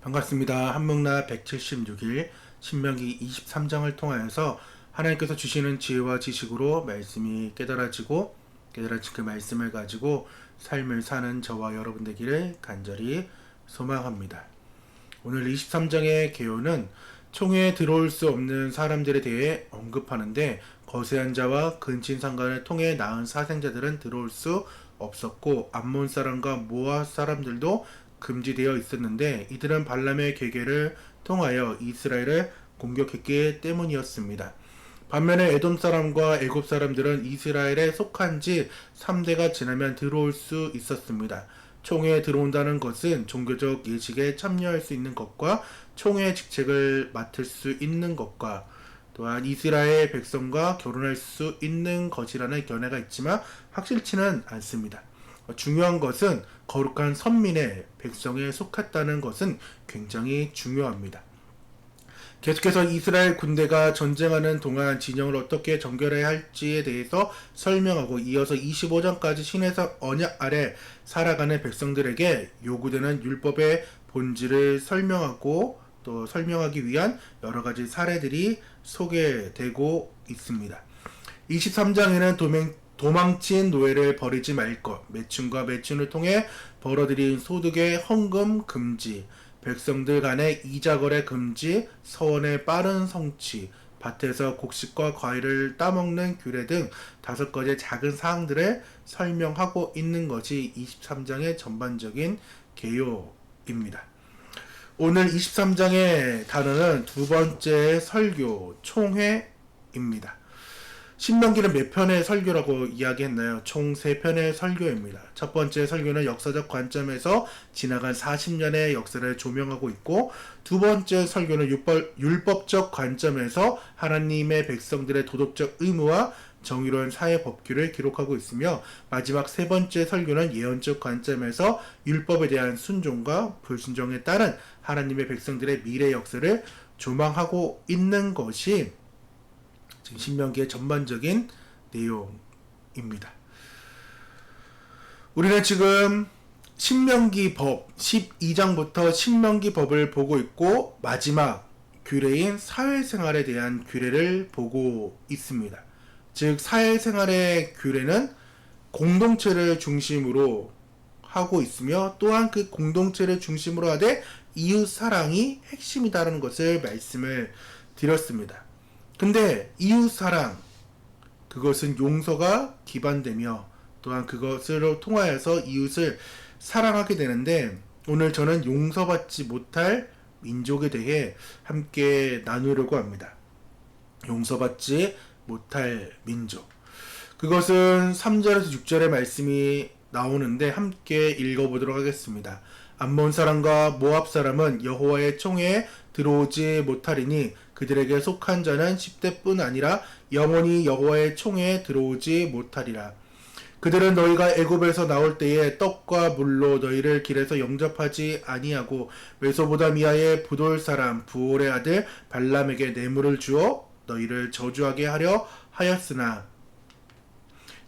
반갑습니다. 한문나 176일 신명기 23장을 통하여서 하나님께서 주시는 지혜와 지식으로 말씀이 깨달아지고 깨달아진 그 말씀을 가지고 삶을 사는 저와 여러분 되기를 간절히 소망합니다. 오늘 23장의 개요는 총회에 들어올 수 없는 사람들에 대해 언급하는데 거세한 자와 근친 상관을 통해 낳은 사생자들은 들어올 수 없었고 암몬 사람과 모아 사람들도 금지되어 있었는데 이들은 발람의 계계를 통하여 이스라엘을 공격했기 때문이었습니다. 반면에 에돔 사람과 애굽 사람들은 이스라엘에 속한 지 3대가 지나면 들어올 수 있었습니다. 총회에 들어온다는 것은 종교적 예식에 참여할 수 있는 것과 총회 직책을 맡을 수 있는 것과 또한 이스라엘 백성과 결혼할 수 있는 것이라는 견해가 있지만 확실치는 않습니다. 중요한 것은 거룩한 선민의 백성에 속했다는 것은 굉장히 중요합니다. 계속해서 이스라엘 군대가 전쟁하는 동안 진영을 어떻게 정결해야 할지에 대해서 설명하고 이어서 25장까지 신에서 언약 아래 살아가는 백성들에게 요구되는 율법의 본질을 설명하고 또 설명하기 위한 여러 가지 사례들이 소개되고 있습니다. 23장에는 도맹, 도망친 노예를 버리지 말 것, 매춘과 매춘을 통해 벌어들인 소득의 헌금 금지, 백성들 간의 이자거래 금지, 서원의 빠른 성취, 밭에서 곡식과 과일을 따먹는 규례 등 다섯 가지 작은 사항들을 설명하고 있는 것이 23장의 전반적인 개요입니다. 오늘 23장의 단어는 두 번째 설교, 총회입니다. 신명기는 몇 편의 설교라고 이야기했나요? 총세 편의 설교입니다. 첫 번째 설교는 역사적 관점에서 지나간 40년의 역사를 조명하고 있고, 두 번째 설교는 율법, 율법 적 관점에서 하나님의 백성들의 도덕적 의무와 정의로운 사회 법규를 기록하고 있으며, 마지막 세 번째 설교는 예언적 관점에서 율법에 대한 순종과 불순종에 따른 하나님의 백성들의 미래 역사를 조망하고 있는 것이 신명기의 전반적인 내용입니다. 우리는 지금 신명기 법 12장부터 신명기 법을 보고 있고 마지막 규례인 사회생활에 대한 규례를 보고 있습니다. 즉 사회생활의 규례는 공동체를 중심으로 하고 있으며 또한 그 공동체를 중심으로 하되 이웃 사랑이 핵심이다라는 것을 말씀을 드렸습니다. 근데 이웃 사랑 그것은 용서가 기반되며 또한 그것으로 통하여서 이웃을 사랑하게 되는데 오늘 저는 용서받지 못할 민족에 대해 함께 나누려고 합니다. 용서받지 못할 민족. 그것은 3절에서 6절의 말씀이 나오는데 함께 읽어보도록 하겠습니다. 암몬 사람과 모압 사람은 여호와의 총회에 들어오지 못하리니 그들에게 속한 자는 10대뿐 아니라 영원히 여호와의 총회에 들어오지 못하리라. 그들은 너희가 애굽에서 나올 때에 떡과 물로 너희를 길에서 영접하지 아니하고 메소보다미아의 부돌 사람 부올의 아들 발람에게 뇌물을 주어 너희를 저주하게 하려 하였으나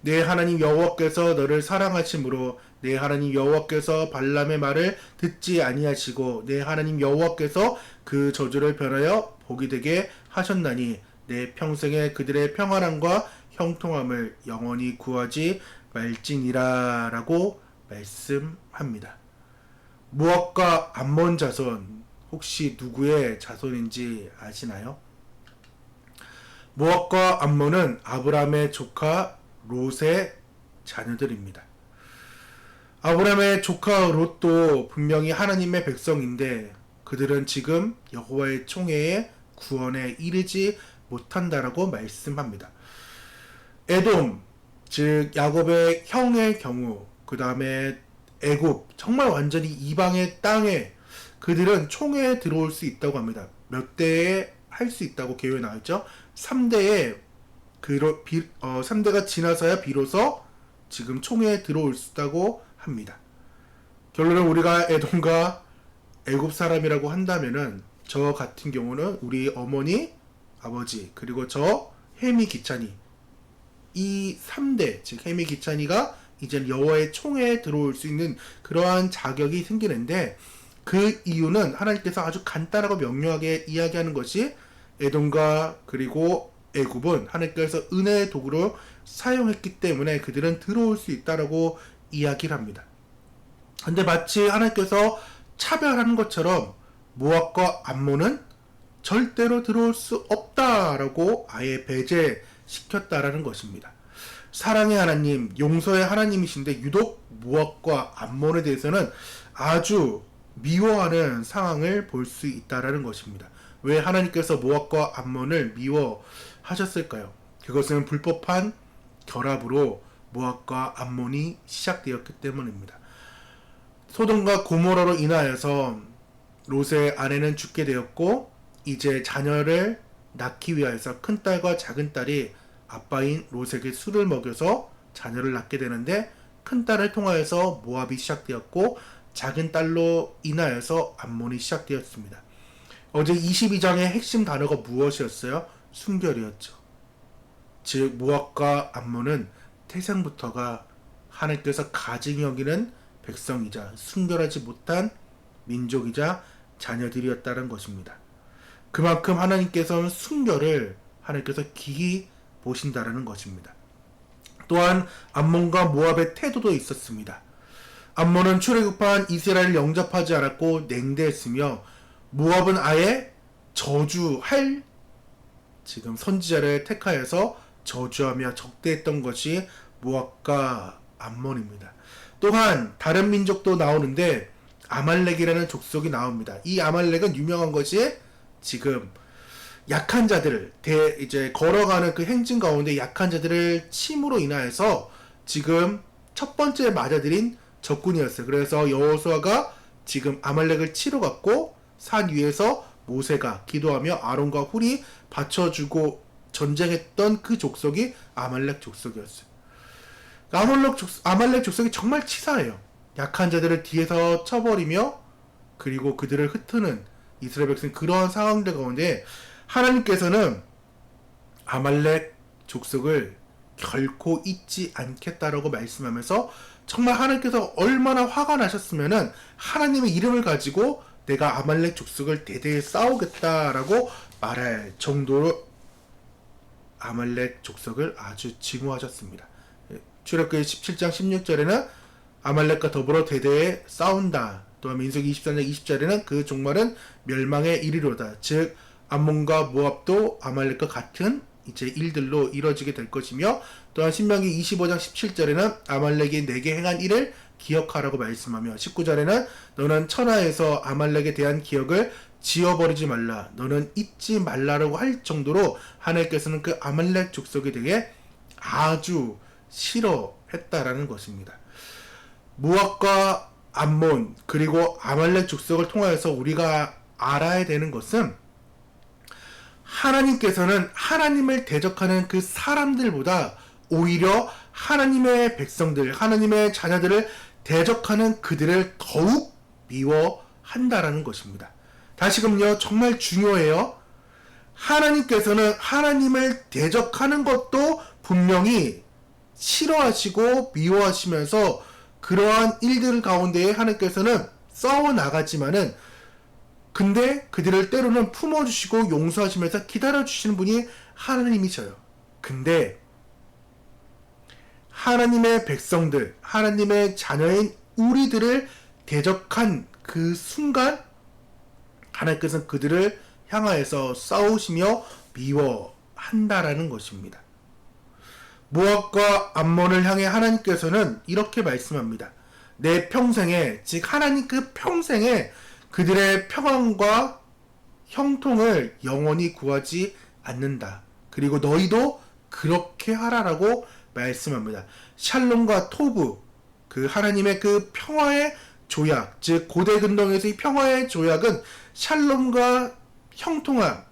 내 하나님 여호와께서 너를 사랑하심으로 내 하나님 여호와께서 발람의 말을 듣지 아니하시고 내 하나님 여호와께서 그 저주를 변하여 복이 되게 하셨나니 내 평생에 그들의 평안함과 형통함을 영원히 구하지 말지니라라고 말씀합니다. 무엇과 암몬 자손 혹시 누구의 자손인지 아시나요? 무엇과 암몬은 아브라함의 조카 롯의 자녀들입니다. 아브라함의 조카 롯도 분명히 하나님의 백성인데 그들은 지금 여호와의 총회에 구원에 이르지 못한다라고 말씀합니다. 에돔 즉 야곱의 형의 경우 그 다음에 애굽 정말 완전히 이방의 땅에 그들은 총회에 들어올 수 있다고 합니다. 몇 대에 할 수 있다고 계획에 나왔죠. 3대에 그 비, 어, 3대가 지나서야 비로소 지금 총회에 들어올 수 있다고 합니다. 결론은 우리가 에돔과 애굽 사람이라고 한다면은 저 같은 경우는 우리 어머니, 아버지 그리고 저 해미 기찬이 이 3대 즉 해미 기찬이가 이제 여호와의 총회에 들어올 수 있는 그러한 자격이 생기는데 그 이유는 하나님께서 아주 간단하고 명료하게 이야기하는 것이 에돔과 그리고 애굽은 하나님께서 은혜의 도구로 사용했기 때문에 그들은 들어올 수 있다라고 이야기를 합니다. 근데 마치 하나님께서 차별하는 것처럼 모압과 암몬은 절대로 들어올 수 없다라고 아예 배제시켰다라는 것입니다. 사랑의 하나님, 용서의 하나님이신데 유독 모압과 암몬에 대해서는 아주 미워하는 상황을 볼 수 있다라는 것입니다. 왜 하나님께서 모압과 암몬을 미워하셨을까요? 그것은 불법한 결합으로 모압과 암몬이 시작되었기 때문입니다. 소돔과 고모라로 인하여서 롯의 아내는 죽게 되었고 이제 자녀를 낳기 위하여서 큰 딸과 작은 딸이 아빠인 롯에게 술을 먹여서 자녀를 낳게 되는데 큰 딸을 통하여서 모압이 시작되었고 작은 딸로 인하여서 암몬이 시작되었습니다. 어제 22장의 핵심 단어가 무엇이었어요? 순결이었죠. 즉 모압과 암몬은 태생부터가 하나님께서 가증히 여기는 백성이자 순결하지 못한 민족이자 자녀들이었다는 것입니다. 그만큼 하나님께서는 순결을 하나님께서 기히 보신다라는 것입니다. 또한 암몬과 모압의 태도도 있었습니다. 암몬은 출애굽한 이스라엘을 영접하지 않았고 냉대했으며 모압은 아예 저주할 지금 선지자를 택하여서 저주하며 적대했던 것이 모압과 암몬입니다. 또한 다른 민족도 나오는데 아말렉이라는 족속이 나옵니다. 이 아말렉은 유명한 것이 지금 약한 자들을 대 이제 걸어가는 그 행진 가운데 약한 자들을 침으로 인하여서 지금 첫 번째 맞아들인 적군이었어요. 그래서 여호수아가 지금 아말렉을 치러 갔고 산 위에서 모세가 기도하며 아론과 훌이 받쳐주고 전쟁했던 그 족속이 아말렉 족속이었어요. 아말렉, 족, 아말렉 족속이 정말 치사해요. 약한 자들을 뒤에서 쳐버리며 그리고 그들을 흩트는 이스라엘 백성 그러한 상황들 가운데 하나님께서는 아말렉 족속을 결코 잊지 않겠다라고 말씀하면서 정말 하나님께서 얼마나 화가 나셨으면은 하나님의 이름을 가지고 내가 아말렉 족속을 대대에 싸우겠다라고 말할 정도로 아말렉 족속을 아주 증오하셨습니다. 출애굽기 17장 16절에는 아말렉과 더불어 대대에 싸운다. 또한 민수기 24장 20절에는 그 종말은 멸망에 이르로다. 즉 암몬과 모압도 아말렉과 같은 이제 일들로 이뤄지게 될 것이며 또한 신명기 25장 17절에는 아말렉이 내게 행한 일을 기억하라고 말씀하며 19절에는 너는 천하에서 아말렉에 대한 기억을 지워버리지 말라. 너는 잊지 말라라고 할 정도로 하나님께서는 그 아말렉 족속에 대해 아주 싫어했다라는 것입니다. 모압과 암몬 그리고 아말렉 족속을 통하여서 우리가 알아야 되는 것은 하나님께서는 하나님을 대적하는 그 사람들보다 오히려 하나님의 백성들, 하나님의 자녀들을 대적하는 그들을 더욱 미워한다라는 것입니다. 다시금요, 정말 중요해요. 하나님께서는 하나님을 대적하는 것도 분명히 싫어하시고 미워하시면서 그러한 일들 가운데에 하나님께서는 싸워 나가지만은 근데 그들을 때로는 품어주시고 용서하시면서 기다려주시는 분이 하나님이셔요. 근데 하나님의 백성들, 하나님의 자녀인 우리들을 대적한 그 순간 하나님께서는 그들을 향하여서 싸우시며 미워한다라는 것입니다. 모압과 암몬을 향해 하나님께서는 이렇게 말씀합니다. 내 평생에, 즉 하나님 그 평생에 그들의 평안과 형통을 영원히 구하지 않는다. 그리고 너희도 그렇게 하라라고 말씀합니다. 샬롬과 토브, 그 하나님의 그 평화의 조약, 즉 고대 근동에서의 평화의 조약은 샬롬과 형통함,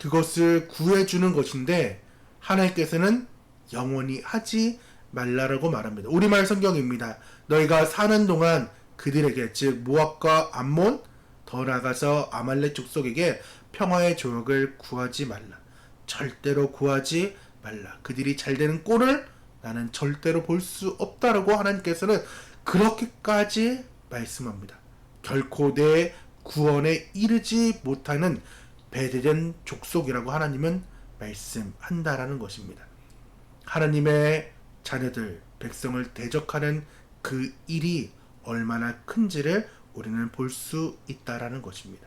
그것을 구해주는 것인데 하나님께서는 영원히 하지 말라라고 말합니다. 우리말 성경입니다. 너희가 사는 동안 그들에게 즉 모압과 암몬 더 나가서 아말렉 족속에게 평화의 조약을 구하지 말라. 절대로 구하지 말라. 그들이 잘 되는 꼴을 나는 절대로 볼 수 없다라고 하나님께서는 그렇게까지 말씀합니다. 결코 내 구원에 이르지 못하는 배대된 족속이라고 하나님은 말씀한다라는 것입니다. 하나님의 자녀들, 백성을 대적하는 그 일이 얼마나 큰지를 우리는 볼 수 있다라는 것입니다.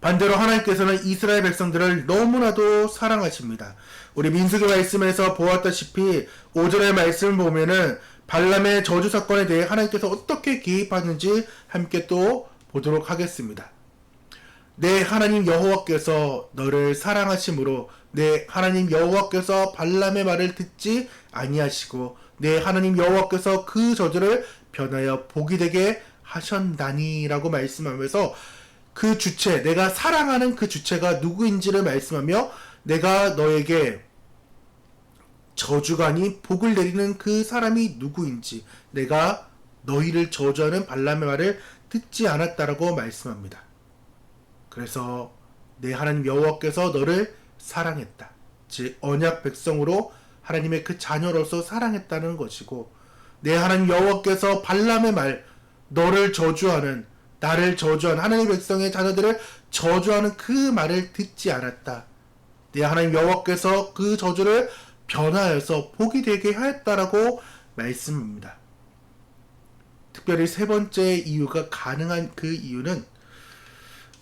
반대로 하나님께서는 이스라엘 백성들을 너무나도 사랑하십니다. 우리 민수기 말씀에서 보았다시피 5절의 말씀을 보면은 발람의 저주 사건에 대해 하나님께서 어떻게 개입하는지 함께 또 보도록 하겠습니다. 내 하나님 여호와께서 너를 사랑하심으로 내 하나님 여호와께서 발람의 말을 듣지 아니하시고 내 하나님 여호와께서 그 저주를 변하여 복이 되게 하셨나니라고 말씀하면서 그 주체, 내가 사랑하는 그 주체가 누구인지를 말씀하며 내가 너에게 저주가 아닌 복을 내리는 그 사람이 누구인지 내가 너희를 저주하는 발람의 말을 듣지 않았다라고 말씀합니다. 그래서 내 하나님 여호와께서 너를 사랑했다. 즉 언약 백성으로 하나님의 그 자녀로서 사랑했다는 것이고 내 하나님 여호와께서 발람의 말 너를 저주하는 나를 저주하는 하나님 백성의 자녀들을 저주하는 그 말을 듣지 않았다. 내 하나님 여호와께서 그 저주를 변하여서 복이 되게 하였다라고 말씀합니다. 특별히 세 번째 이유가 가능한 그 이유는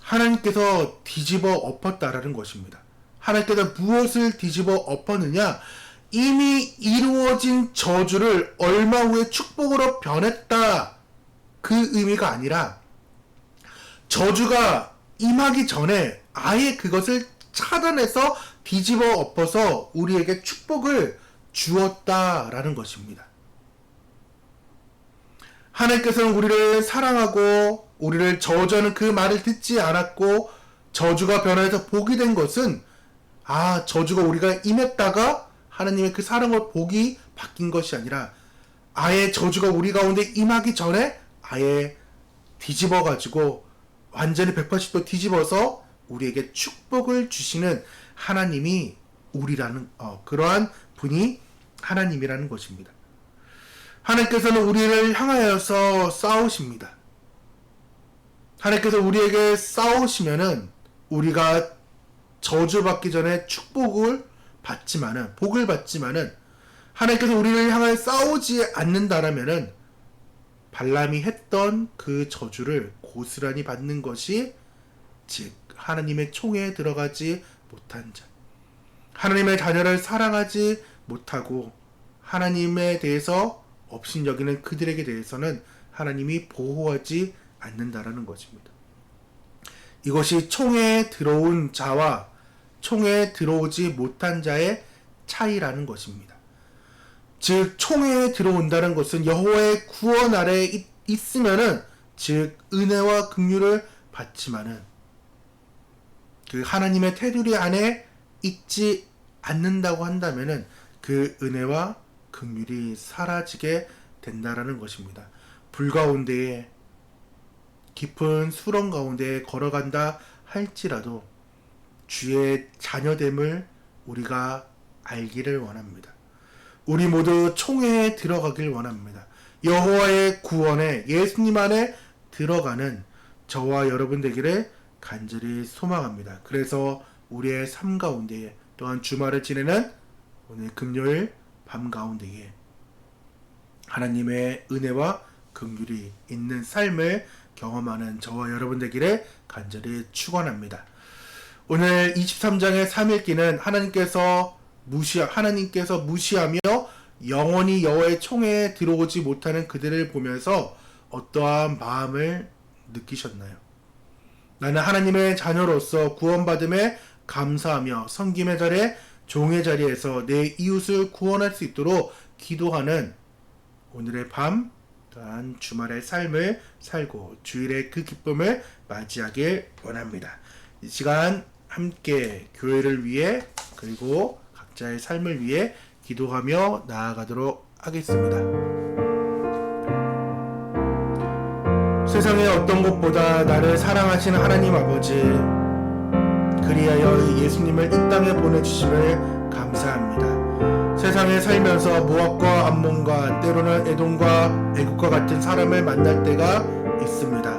하나님께서 뒤집어 엎었다라는 것입니다. 하나님께서 무엇을 뒤집어 엎었느냐? 이미 이루어진 저주를 얼마 후에 축복으로 변했다. 그 의미가 아니라 저주가 임하기 전에 아예 그것을 차단해서 뒤집어 엎어서 우리에게 축복을 주었다라는 것입니다. 하나님께서는 우리를 사랑하고 우리를 저주하는 그 말을 듣지 않았고 저주가 변해서 복이 된 것은 아 저주가 우리가 임했다가 하나님의 그 사랑과 복이 바뀐 것이 아니라 아예 저주가 우리 가운데 임하기 전에 아예 뒤집어 가지고 완전히 180도 뒤집어서 우리에게 축복을 주시는 하나님이 우리라는 어, 그러한 분이 하나님이라는 것입니다. 하나님께서는 우리를 향하여서 싸우십니다. 하나님께서 우리에게 싸우시면은 우리가 저주받기 전에 축복을 받지만은 복을 받지만은 하나님께서 우리를 향하여 싸우지 않는다라면은 발람이 했던 그 저주를 고스란히 받는 것이 즉 하나님의 총에 들어가지 못한 자 하나님의 자녀를 사랑하지 못하고 하나님에 대해서 업신여기는 그들에게 대해서는 하나님이 보호하지 않는다라는 것입니다. 이것이 총에 들어온 자와 총에 들어오지 못한 자의 차이라는 것입니다. 즉 총에 들어온다는 것은 여호와의 구원 아래에 있, 있으면은 즉 은혜와 긍휼을 받지만은 그 하나님의 테두리 안에 있지 않는다고 한다면은 그 은혜와 긍휼이 사라지게 된다라는 것입니다. 불 가운데에 깊은 수렁 가운데 걸어간다 할지라도 주의 자녀됨을 우리가 알기를 원합니다. 우리 모두 총회에 들어가길 원합니다. 여호와의 구원에 예수님 안에 들어가는 저와 여러분 되기를 간절히 소망합니다. 그래서 우리의 삶 가운데에 또한 주말을 지내는 오늘 금요일 밤 가운데에 하나님의 은혜와 긍휼이 있는 삶을 경험하는 저와 여러분 되기를 간절히 축원합니다. 오늘 23장의 3일기는 하나님께서 무시 하나님께서 무시하며 영원히 여호와의 총에 들어오지 못하는 그들을 보면서 어떠한 마음을 느끼셨나요? 나는 하나님의 자녀로서 구원받음에 감사하며 성김의 자리에 종의 자리에서 내 이웃을 구원할 수 있도록 기도하는 오늘의 밤 또한 주말의 삶을 살고 주일의 그 기쁨을 맞이하길 원합니다. 이 시간 함께 교회를 위해 그리고 각자의 삶을 위해 기도하며 나아가도록 하겠습니다. 세상의 어떤 것보다 나를 사랑하시는 하나님 아버지 그리하여 예수님을 이 땅에 보내주심을 감사합니다. 세상에 살면서 모압과 암몬과 때로는 에돔과 애국과 같은 사람을 만날 때가 있습니다.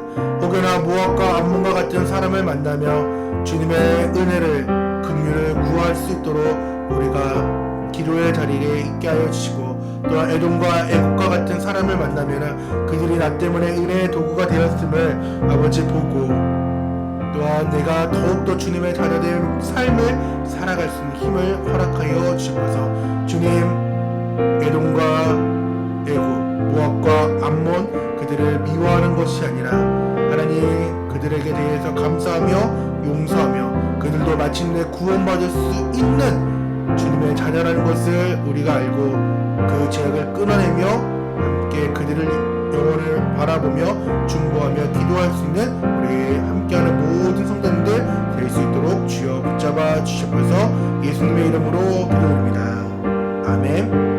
혹여나 모압과 암몬과 같은 사람을 만나며 주님의 은혜를 긍휼을 구할 수 있도록 우리가 기도의 자리에 있게 하여 주시고 또한 에돔과 애국과 같은 사람을 만나면 그들이 나 때문에 은혜의 도구가 되었음을 아버지 보고 또한 내가 더욱더 주님의 자녀된 삶을 살아갈 수 있는 힘을 허락하여 주셔서. 주님 에돔과 애국 모압과 암몬 그들을 미워하는 것이 아니라 하나님 그들에게 대해서 감사하며 용서하며 그들도 마침내 구원받을 수 있는 주님의 자녀라는 것을 우리가 알고 그 죄악을 끊어내며 함께 그들을 영혼을 바라보며 중보하며 기도할 수 있는 우리 함께하는 모든 성도님들 될 수 있도록 주여 붙잡아 주셔서 예수님의 이름으로 기도드립니다. 아멘.